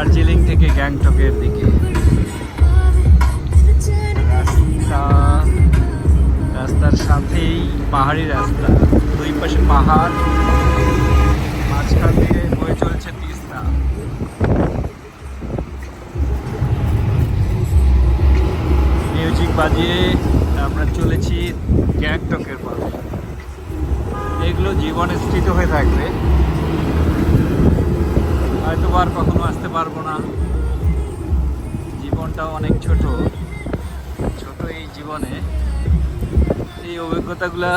দার্জিলিং থেকে গ্যাংটকের দিকে। রাস্তার সাথেই পাহাড়ি রাস্তা। দুই পাশে পাহাড়, মাঝখান দিয়ে বয়ে চলছে তিস্তা। মিউজিক বাজিয়ে আমরা চলেছি গ্যাংটকের পথে। এগুলো জীবনে স্থিত হয়ে থাকবে। হয়তো আর কখনো আসতে পারব না। জীবনটাও অনেক ছোট। ছোট এই জীবনে এই অভিজ্ঞতাগুলা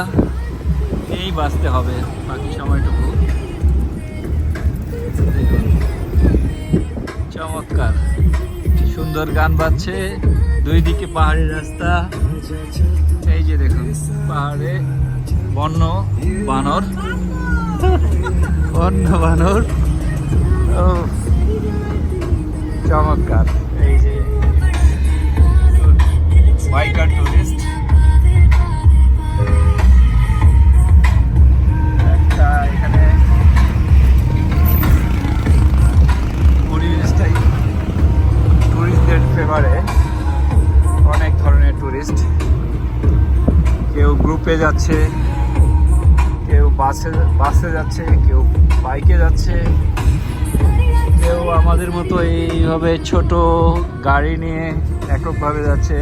নিয়েই বাঁচতে হবে বাকি সময়টুকু। চমৎকার। সুন্দর গান বাজছে। দুই দিকে পাহাড়ি রাস্তা। এই যে দেখুন, পাহাড়ে বন্য বানর। বন্য বানর। ও। চমৎকার। এই যে বাইকার টুরিস্ট একটা এখানে টুরিস্টদের ফেভারে অনেক ধরনের টুরিস্ট কেউ গ্রুপে যাচ্ছে, কেউ বাসে বাসে যাচ্ছে, কেউ বাইকে যাচ্ছে। আমাদের মতো এইভাবে ছোট গাড়ি নিয়ে এককভাবে যাচ্ছে।